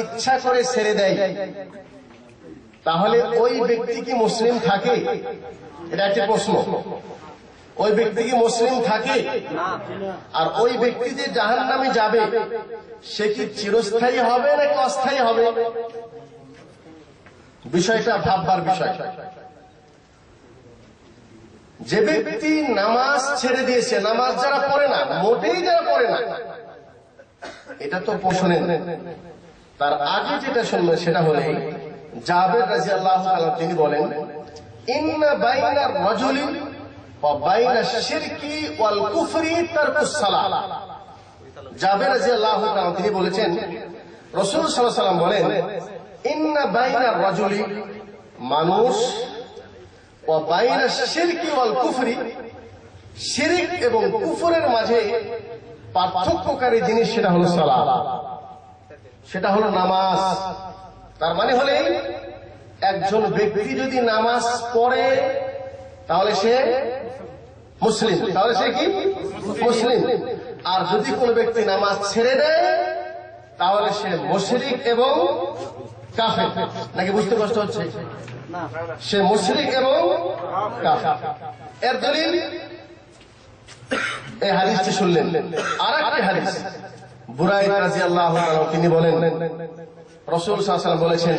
ইচ্ছা করে ছেড়ে দেয়। তাহলে ওই ব্যক্তি কি মুসলিম থাকে? এটা একটি প্রশ্ন। ওই ব্যক্তি কি মুসলিম থাকে? আর ওই ব্যক্তি যে জাহান নামে যাবে, সে কি চিরস্থায়ী হবে নাকি অস্থায়ী হবে? বিষয়টা ভাববার বিষয়। যে ব্যক্তি নামাজ ছেড়ে দিয়েছে, নামাজ যারা পড়ে না, মোটেই যারা পড়ে না, এটা তো শোনেন তার আগে যেটা শুনবেন সেটা হলে, জাবের রাজি আল্লাহ তিনি বলেন, ইন্না কুফরি তিনি বলেছেন, রসুল সাল্লাম বলেন, ইন্না বাইনা রজুলি মানুষ ও বাইনা শিরকি ওয়াল কুফরি, শিরিক এবং কুফরের মাঝে পার্থক্যকারী জিনিস সেটা হলো সালাহ। সেটা হলো নামাজ। তার মানে হলে একজন ব্যক্তি যদি নামাজ পড়ে, তাহলে সে মুসলিম। তাহলে সে কি? মুসলিম। আর যদি কোনো ব্যক্তি নামাজ ছেড়ে দেয়, তাহলে সে মুশরিক এবং কাফের। নাকি বুঝতে কষ্ট হচ্ছে? সে মুশরিক এবং কাফের। এর দলিল, এই হাদিসটি শুনলেন। আর একটি হাদিস। আল্লাহ তিনি বলেন, রসুল বলেছেন,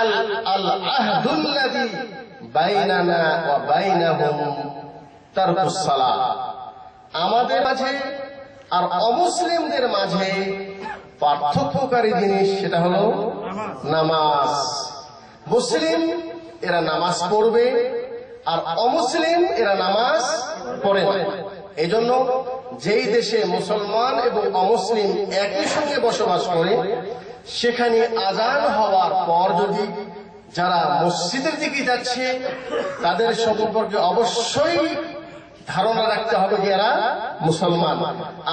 আল আল আহদুল্লাযী বাইনানা আমাদের মাঝে আর অমুসলিমদের মাঝে পার্থক্যকারী জিনিস সেটা হলো নামাজ। মুসলিম, এরা নামাজ পড়বে, আর অমুসলিম, এরা নামাজ পড়ে এই জন্য যেই দেশে মুসলমান এবং অমুসলিম একই সঙ্গে বসবাস করে, সেখানে আজান হওয়ার পর যদি যারা মসজিদের দিকে যাচ্ছে, তাদের সম্পর্কে অবশ্যই ধারণা রাখতে হবে যে এরা মুসলমান।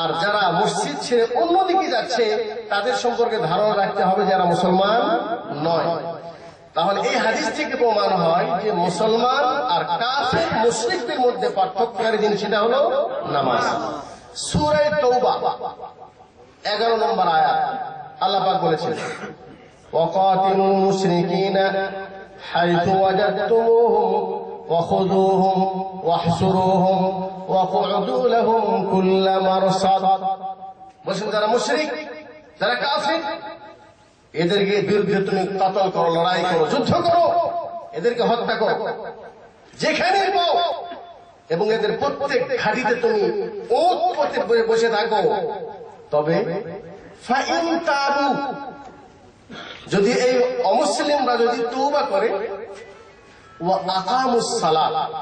আর যারা মসজিদ ছেড়ে অন্যদিকে যাচ্ছে, তাদের সম্পর্কে ধারণা রাখতে হবে যারা মুসলমান নয়। তাহলে এই হাদিস থেকে প্রমাণ হয় যে মুসলমান আর কাফের মুসলিকদের মধ্যে পার্থক্যকারী জিনিস সেটা হলো নামাজ সুরায় তৌবা এগারো নম্বর আয়াত আল্লাহ পাক বলেছেন وقاتلوا المشركين حيث وجدتموهم وخذوهم واحصروهم وقعدوا لهم كل مرصد বলছেন যারা মুশরিক যারা কাফির এদেরকে বিরুদ্ধে তুমি কাতল করো, লড়াই করো, যুদ্ধ করো, এদেরকে হত্যা করো। যেখানে এবং এদের প্রত্যেক ঘাটিতে তুমি বসে- থাকো। তবে যদি এই অমুসলিমরা যদি তৌবা করে ও আকামুস সালাত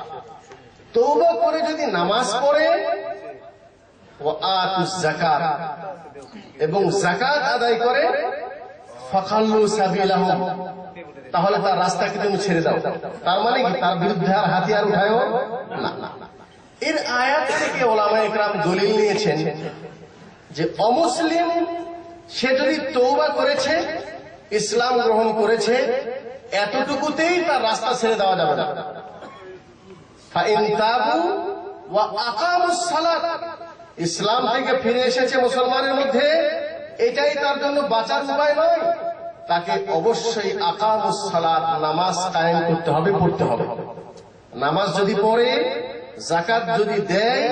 তৌবা করে যদি নামাজ পড়ে ও আতুস এবং জাকাত আদায় করে তাহলে তার রাস্তাকে তুমি ছেড়ে দাও। তার মানে কি? তার বিরুদ্ধে আর হাতিয়ার উঠায়ও না। এর আয়াত থেকে ওলামা একরাম দলিল নিয়েছেন যে অমুসলিম, সে যদি তৌবা করেছে, ইসলাম গ্রহণ করেছে, এতটুকুতেই তার রাস্তা ছেড়ে দেওয়া যাবে না। ইসলাম থেকে ফিরে এসেছে মুসলমানের মধ্যে। এটাই তার জন্য বাঁচার উপায় নয়। তাকে অবশ্যই আকামুস নামাজ কায়েম করতে হবে পড়তে হবে। নামাজ যদি পড়ে জাকাত যদি দেয়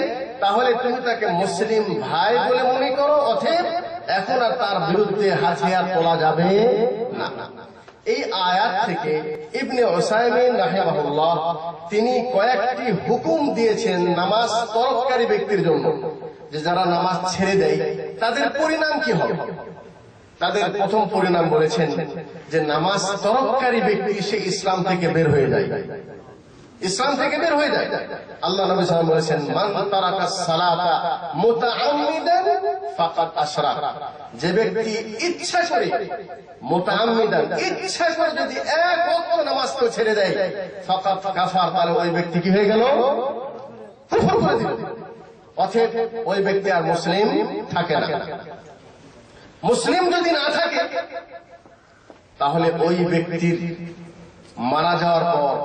তাহলে তুমি তাকে মুসলিম ভাই বলে মনে করো অথব এখন আর তার বিরুদ্ধে হাতিয়ার তোলা যাবে না। এই আয়াত থেকে ইবনে ওসাইমিন রাহিমাহুল্লাহ তিনি কয়েকটি হুকুম দিয়েছেন নামাজ তরফকারী ব্যক্তির জন্য যে যারা নামাজ ছেড়ে দেয় তাদের পরিণাম কি হবে? তাদের প্রথম পরিণাম বলেছেন যে নামাজ তরফকারী ব্যক্তি সে ইসলাম থেকে বের হয়ে যায়। ইসলাম থেকে বের হয়ে যায়। আল্লাহ নবী ওয়াসাল্লাম বলেছেন, মান তারাকা সালাতা মুতাআম্মিদান ফাকাদ আশরাক। যে ব্যক্তি ইচ্ছা করে মুতাআম্মিদান, ইচ্ছা করে যদি এক ওয়াক্ত নামাজ তো ছেড়ে দেয়, ফাকাদ কাফার, তাহলে ওই ব্যক্তি কি হয়ে গেল? কুফর করে দিল। অতএব ওই ব্যক্তি আর মুসলিম থাকে না। মুসলিম যদি না থাকে, তাহলে ওই ব্যক্তির মারা যাওয়ার পর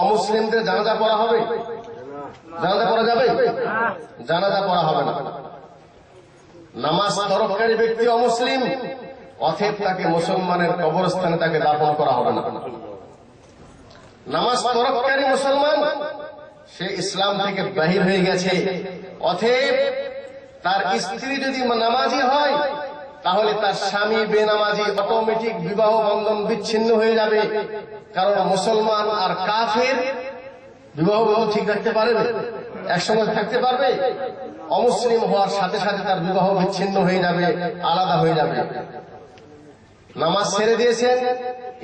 অমুসলিমদের জানাজা পড়া হবে? জানাজা পড়া যাবে? জানাজা পড়া হবে না। নামাজ তরফকারী ব্যক্তি অমুসলিম অথেব তাকে মুসলমানের কবরস্থানে তাকে দাফন করা হবে না। নামাজ তরফকারী মুসলমান, সে ইসলাম থেকে বাহির হয়ে গেছে। অথেব তার স্ত্রী যদি নামাজি হয় তাহলে তার স্বামী বেনামাজি অটোমেটিক বিবাহ বন্ধন বিচ্ছিন্ন হয়ে যাবে। কারণ মুসলমান আর কাফের বিবাহ বন্ধন ঠিক রাখতে পারবে একসঙ্গে থাকতে পারবে। অমুসলিম হওয়ার সাথে সাথে তার বিবাহ বিচ্ছিন্ন হয়ে যাবে, আলাদা হয়ে যাবে। নামাজ ছেড়ে দিয়েছেন,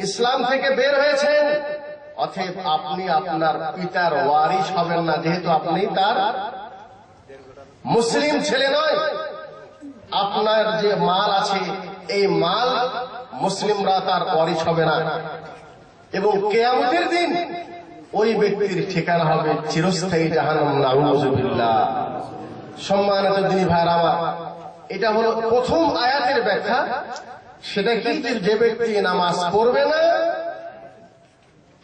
ইসলাম থেকে বের হয়েছেন। অতএব আপনি আপনার পিতার ওয়ারিশ হবেন না, যেহেতু আপনি তার মুসলিম ছেলে নয়। আপনার যে মাল আছে, এই মাল মুসলিমরা তার ওয়ারিশ হবে না। এবং কেয়ামতের দিন ওই ব্যক্তির ঠিকানা হবে চিরস্থায়ী জাহান্নাম, নাউজুবিল্লাহ। সম্মানিত দিনী ভাইরা আমার, এটা হলো প্রথম আয়াতের ব্যাখ্যা। সেটা কি? যে যে ব্যক্তি নামাজ পড়বে না,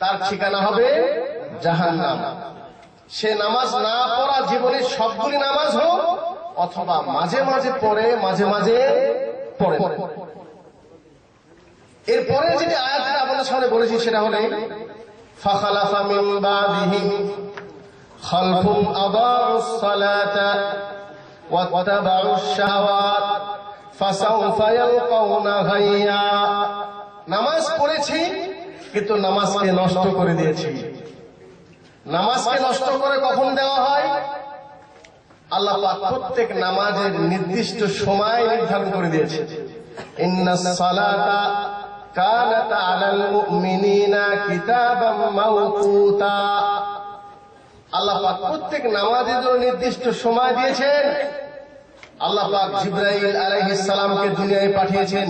তার ঠিকানা হবে জাহান্নাম। সে নামাজ না পড়া জীবনের সবগুলি নামাজ হোক অথবা মাঝে মাঝে পড়ে মাঝে মাঝে পড়ে এরপরে যেটি আয়াতটা আপনাদের সামনে বলেছি সেটা হলে فخلف من بعدهم خلف أضاعوا الصلاة واتبعوا الشهوات فسوف يلقون غيا নামাজ পড়েছি কিন্তু নামাজকে নষ্ট করে দিয়েছি নামাজকে নষ্ট করে কখন দেওয়া হয় আল্লাহ প্রত্যেক নামাজের নির্দিষ্ট সময় নির্ধারণ করে দিয়েছে আল্লাহ পাক প্রত্যেক নামাজের জন্য নির্দিষ্ট সময় দিয়েছেন। আল্লাহ পাক জিব্রাইল আলাইহিস দুনিয়ায় পাঠিয়েছেন।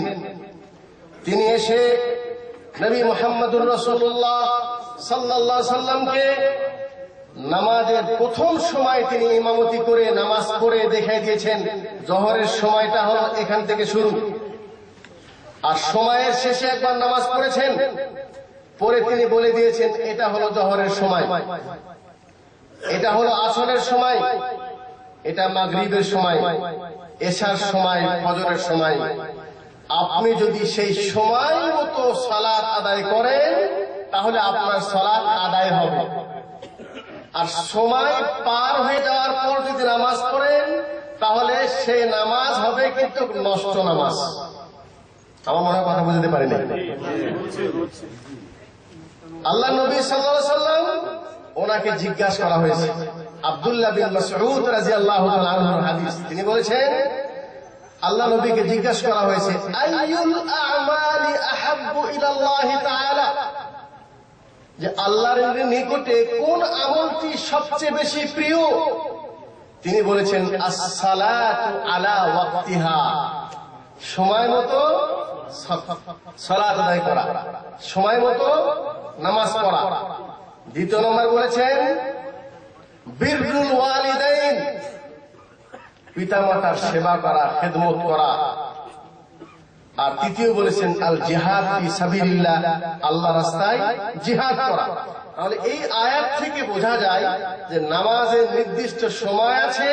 তিনি এসে নবী মুহাম্মদুর রাসূলুল্লাহ সাল্লাল্লাহু সাল্লামকে নামাজের প্রথম সময় তিনি ইমামতি করে, নামাজ পড়ে দেখাই দিয়েছেন। জহরের সময়টা হলো এখান থেকে শুরু। আর সময়ের শেষে একবার নামাজ পড়েছেন। পরে তিনি বলে দিয়েছেন, এটা হলো জহরের সময়। এটা হলো আসরের সময়। এটা মাগরিবের সময়। এশার সময়, ফজরের সময়। আপনি যদি সেই সময় মতো সালাত আদায় করেন, তাহলে আপনার সালাত আদায় হবে। আর সময় পার হয়ে যাওয়ার পর যদি নামাজ পড়েন, তাহলে সে নামাজ হবে কিন্তু নষ্ট নামাজ। আমার মনে কথা বুঝতে পারিনি। আল্লাহ নবী সাল্লাম ওনাকে জিজ্ঞাসা করা হয়েছে। আব্দুল্লাহ হাদিস। তিনি বলেছেন, আল্লাহ নবীকে জিজ্ঞাসা করা হয়েছে তাআলা? যে আল্লাহর নিকটে কোন আমলটি সবচেয়ে বেশি প্রিয়? তিনি বলেছেন আলা ওয়াক্তিহা। সময় মতো সালাত করা। সময় মতো নামাজ পড়া। দ্বিতীয় নম্বর বলেছেন বীররুল ওয়ালিদাইন। পিতামাতার সেবা করা, খেদমত করা। আর তৃতীয় বলেছেন, আল জিহাদ আল্লাহ রাস্তায় জিহাদ করা। তাহলে এই আয়াত থেকে বোঝা যায় যে নামাজের নির্দিষ্ট সময় আছে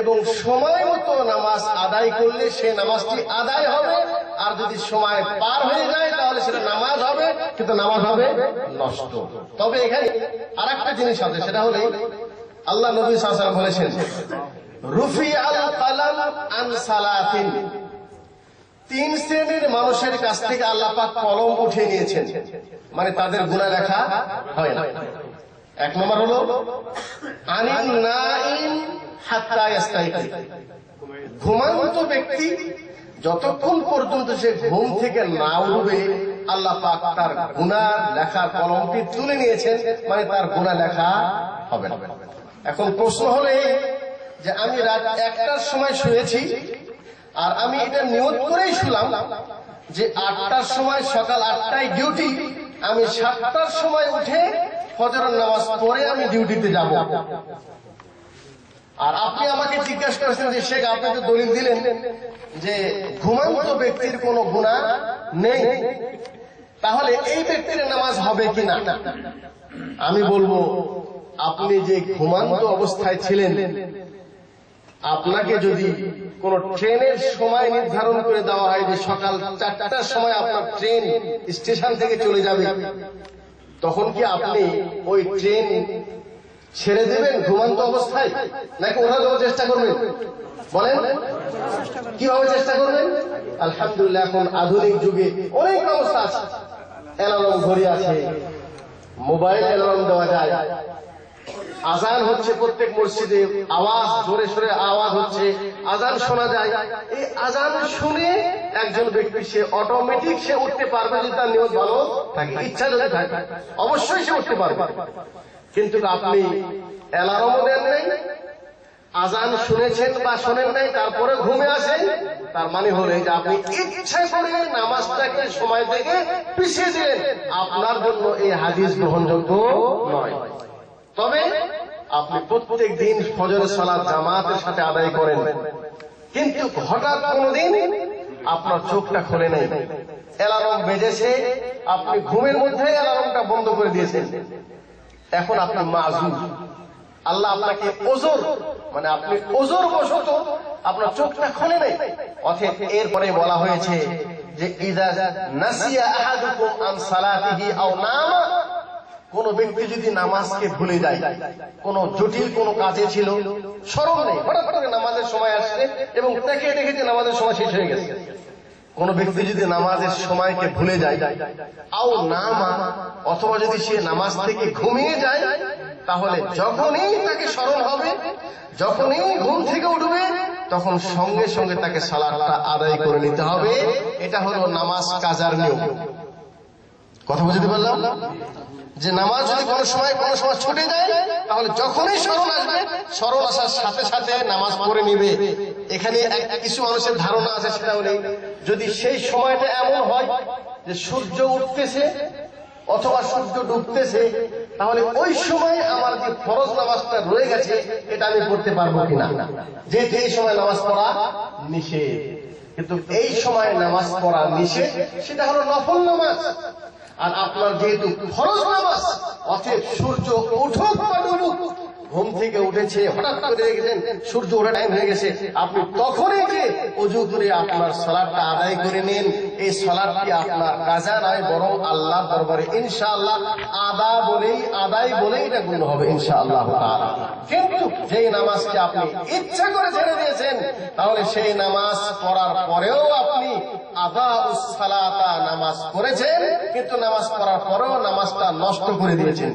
এবং সময় মতো নামাজ আদায় করলে সে নামাজটি আদায় হবে, আর যদি সময় পার হয়ে যায় তাহলে সেটা নামাজ হবে, কিন্তু নামাজ হবে নষ্ট। তবে এখানে আর একটা জিনিস আছে, সেটা হলে আল্লাহ নবী সাল্লাল্লাহু বলেছেন রুফি আল কালাম আন সালাতিন তিন শ্রেণির মানুষের কাছ থেকে আল্লাহ পাক কলম উঠিয়ে নিয়েছেন মানে তাদের গুণা লেখা হয় না। এক নম্বর হলো ঘুমান্ত ব্যক্তি যতক্ষণ পর্যন্ত সে ঘুম থেকে না উঠবে, আল্লাহ পাক তার গুণা লেখা কলমটি তুলে নিয়েছেন মানে তার গুণা লেখা হবে না। এখন প্রশ্ন হলে যে আমি রাত একটার সময় শুয়েছি আর আমি এটা নিয়ত করেই শুলাম যে আটটার সময় সকাল আটটায় ডিউটি আমি সাতটার সময় উঠে ফজরের নামাজ পরে আমি ডিউটিতে যাব। আর আপনি আমাকে জিজ্ঞাসা করেছেন যে, শেখ, আপনি তো দলিল দিলেন যে ঘুমান্ত ব্যক্তির কোনো গুণা নেই। তাহলে এই ব্যক্তির নামাজ হবে কিনা? আমি বলব, আপনি যে ঘুমান্ত অবস্থায় ছিলেন, আপনাকে যদি কোন ট্রেনের সময় নির্ধারণ করে দেওয়া হয় যে সকাল চারটার সময় আপনার ট্রেন স্টেশন থেকে চলে যাবে। তখন কি আপনি ওই ট্রেন ছেড়ে দেবেন ঘুমান্ত অবস্থায়? নাকি ওরা দেওয়ার চেষ্টা করবেন? বলেন। কীভাবে চেষ্টা করবেন? আলহামদুলিল্লাহ, এখন আধুনিক যুগে অনেক ব্যবস্থা আছে। অ্যালার্ম ঘড়ি আছে। মোবাইল অ্যালার্ম দেওয়া যায়। আজান হচ্ছে প্রত্যেক মসজিদে, আওয়াজ, জোরে সোরে আওয়াজ হচ্ছে। আজান শোনা যায়। এই আজান শুনে একজন ব্যক্তি, সে অটোমেটিক সে উঠতে পারবে যদি তার নিয়ত ভালো থাকে, ইচ্ছা যদি থাকে, অবশ্যই সে উঠতে পারবে। কিন্তু আপনি অ্যালার্মও দেন নাই, আজান শুনেছেন বা শোনেন নাই, তারপরে ঘুমে আসেন, তার মানে হলো যে আপনি ইচ্ছা করে নামাজটাকে সময় থেকে পিছিয়ে দিলেন, আপনার জন্য এই হাদিস গ্রহণযোগ্য নয়। তবে আপনি প্রত্যেক দিন ফজর সালাদ জামাতের সাথে আদায় করেন। কিন্তু হঠাৎ কোনদিন আপনার চোখটা খুলে নেই। অ্যালার্ম বেজেছে, আপনি ঘুমের মধ্যে অ্যালার্মটা বন্ধ করে দিয়েছেন। এখন আপনি মাজুর আল্লাহ আপনাকে ওজোর মানে আপনি ওজোর বসত আপনার চোখটা খুলে নেই। অথব এরপরে বলা হয়েছে যে, ইদা নাসিয়া আহাদুকুম আন সালাতিহি আও নামা কোন ব্যক্তি যদি নামাজকে ভুলে যায়, কোন জটিল কোন কাজে ছিল স্মরণ নেই, হঠাৎ করে নামাজের সময় আসছে এবং তাকে দেখেছে নামাজের সময় শেষ হয়ে গেছে। কোন ব্যক্তি যদি নামাজের সময়কে ভুলে যায়, আও নামা অথবা যদি সে নামাজ থেকে ঘুমিয়ে যায়, তাহলে যখনই তাকে স্মরণ হবে, যখনই ঘুম থেকে উঠবে, তখন সঙ্গে সঙ্গে তাকে সালাদটা আদায় করে নিতে হবে। এটা হলো নামাজ কাজার নিয়ম। কথা বুঝতে পারলাম? যে নামাজ যদি কোনো সময় কোনো সময় ছুটে যায়, তাহলে যখনই স্মরণ আসবে স্মরণ আসার সাথে সাথে নামাজ পড়ে নিবে। এখানে কিছু মানুষের ধারণা আছে সেটা হলে, যদি সেই সময়টা এমন হয় যে সূর্য উঠতেছে অথবা সূর্য ডুবতেছে, তাহলে ওই সময় আমার যে ফরজ নামাজটা রয়ে গেছে, এটা আমি পড়তে পারব কিনা? যেহেতু এই সময় নামাজ পড়া নিষেধ। কিন্তু এই সময় নামাজ পড়া নিষেধ, সেটা হলো নফল নামাজ। আর আপনার যেহেতু ফরজ নামাজ, অতএব সূর্য উঠুক বা ডুবুক, ঘুম থেকে উঠেছে, হঠাৎ করে দেখেছেন সূর্য ওঠা টাইম হয়ে গেছে, আপনি তখনই যে অজু করে আপনার সলাটটা আদায় করে নিন। এই সলাটটি আপনার কাজা নয় বরং আল্লাহ দরবারে, ইনশাআল্লাহ, আদা বলেই, আদায় বলেই এটা গুণ হবে, ইনশাআল্লাহ কিন্তু যেই নামাজকে আপনি ইচ্ছা করে ছেড়ে দিয়েছেন, তাহলে সেই নামাজ পড়ার পরেও আপনি নামাজ পড়েছেন কিন্তু নামাজ পড়ার পরেও নামাজটা নষ্ট করে দিয়েছেন।